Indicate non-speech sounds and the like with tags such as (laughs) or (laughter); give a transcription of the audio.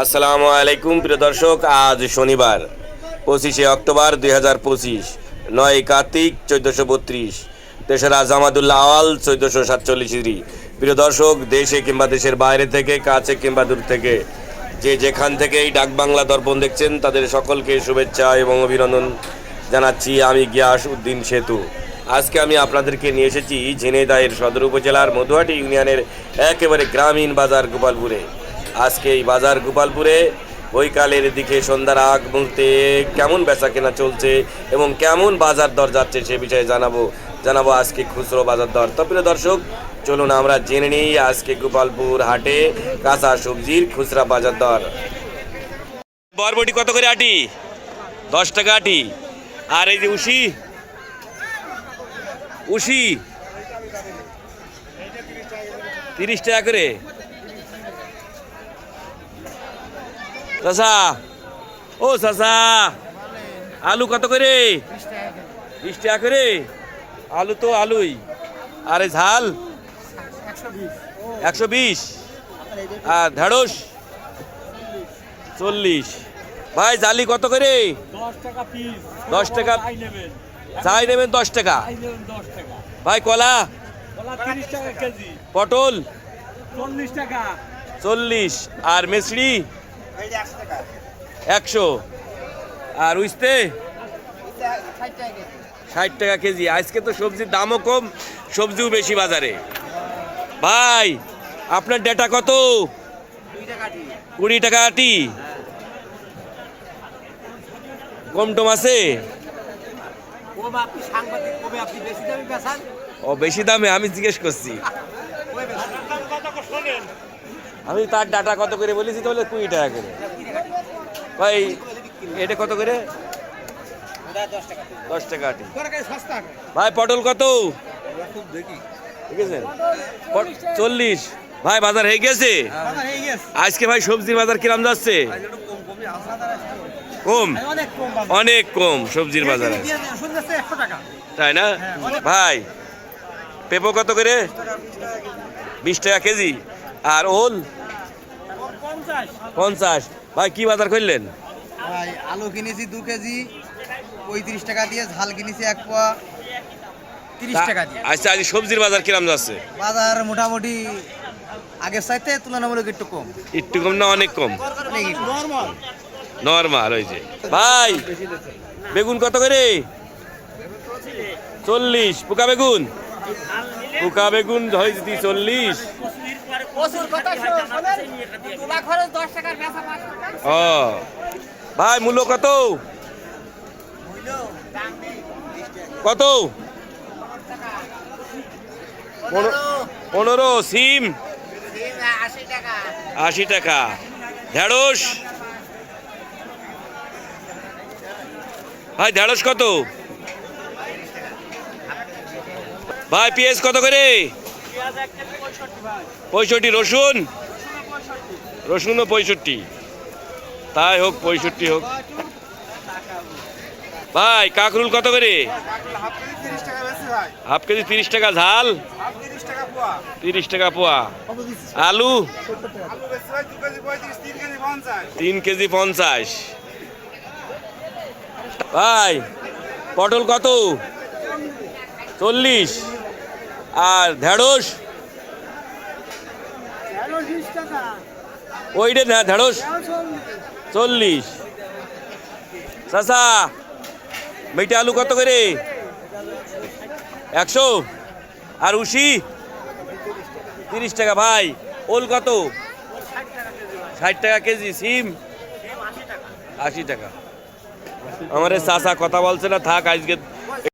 আসসালামু আলাইকুম, প্রিয় দর্শক, আজ শনিবার, পঁচিশে অক্টোবর দুই হাজার পঁচিশ, নয় কার্তিক চোদ্দোশো বত্রিশ, তেসরা জামাদুল্লাহ আওয়াল চোদ্দোশো সাতচল্লিশ ইরি প্রিয় দর্শক, দেশে কিংবা দেশের বাইরে থেকে, কাছে কিংবা দূর থেকে, যে যেখান থেকে এই ডাক বাংলা দর্পণ দেখছেন, তাদের সকলকে শুভেচ্ছা এবং অভিনন্দন জানাচ্ছি আমি গিয়াস উদ্দিন সেতু। আজকে আমি আপনাদেরকে নিয়ে এসেছি ঝিনাইদহের সদর উপজেলার মধুয়াটি ইউনিয়নের একেবারে গ্রামীণ বাজার গোপালপুরে। আজকে এই বাজার গোপালপুরে, বৈকালের দিকে সন্ধ্যার আগ মুহূর্তে কেমন বেচা কেনা চলছে এবং কেমন বাজার দর যাচ্ছে সে বিষয়ে জানাব জানাব আজকে খুচরো বাজার দর। তো প্রিয় দর্শক, চলুন আমরা জেনে নিই আজকে গোপালপুর হাটে কাঁচা সবজির খুচরা বাজার দর। বরবটি কত করে আটি? দশ টাকা আটি। আর এই যে উশি উশি তিরিশ টাকা করে। চাষা ও চাষা আলু কত করে? বিশ টাকা করে। আলু তো আলুই। আরে ঝাল। একশো বিশ। আর ঢেঁড়স? চল্লিশ। ভাই জালি কত করে? দশ টাকা চাই নেবেন। দশ টাকা। ভাই কলা? পটল? চল্লিশ টাকা। চল্লিশ। আর মিশ্রি একশো আর উইস্তে? ষাট টাকা কেজি। আজকে তো সবজির দামও কম সবজিও বেশি বাজারে। ভাই আপনার ডেটা কত? কুড়ি টাকা আটি। কম টম আছে? ও বেশি দামে আমি জিজ্ঞেস করছি। (laughs) আমি তার ডাটা কত করে বলেছি তাহলে কুড়ি টাকা করে। ভাই এটা কত করে? দশ টাকা আটি। ভাই পটল কত? ঠিক আছে চল্লিশ। ভাই বাজার হয়ে গেছে? আজকে ভাই সবজির বাজার কিরাম যাচ্ছে? কম। অনেক কম সবজির বাজার তাই না? ভাই পেঁপো কত করে? বিশ টাকা কেজি। আর ওল? পঞ্চাশ। ভাই কি বাজার করলেন? ভাই আলু কিনেছি দু কেজি পঁয়ত্রিশ টাকা দিয়ে ঝাল কিনেছি এক পোয়া। তিরিশ টাকা দিয়ে। আচ্ছা আজ সবজির বাজার কিরাম যাচ্ছে? বাজার মোটামুটি আগের চাইতে তুলনামূলক একটু কম। একটু কম না অনেক কম। নর্মাল। নর্মাল হয়েছে ভাই বেগুন কত করে? চল্লিশ। পোকা বেগুন? পোকা বেগুন হয়েছে চল্লিশ। ও ভাই মূল্য কত? কত? পনেরো- পনেরো সিম? আশি টাকা। ঢেঁড়স? ভাই ঢেঁড়স কত? ভাই, পেঁয়াজ কত করে? পঁয়ষট্টি রসুন? রসুনও পঁয়ষট্টি। তাই হোক, পঁয়ষট্টি হোক। ভাই, কাকরুল কত করে? হাফ কেজি তিরিশ টাকা ঝাল। তিরিশ টাকা পোয়া। আলু? তিন কেজি পঞ্চাশ। ভাই, পটল কত? চল্লিশ। আর ঢেঁড়স ওইটা না ঢেঁড়স চল্লিশ। চাষা মিঠা আলু কত করে? একশো? আর উশি তিরিশ টাকা, ভাই। ওল কত? ষাট টাকা কেজি, সিম? আশি টাকা। আমার চাষা কথা বলছে না, থাক, আজকে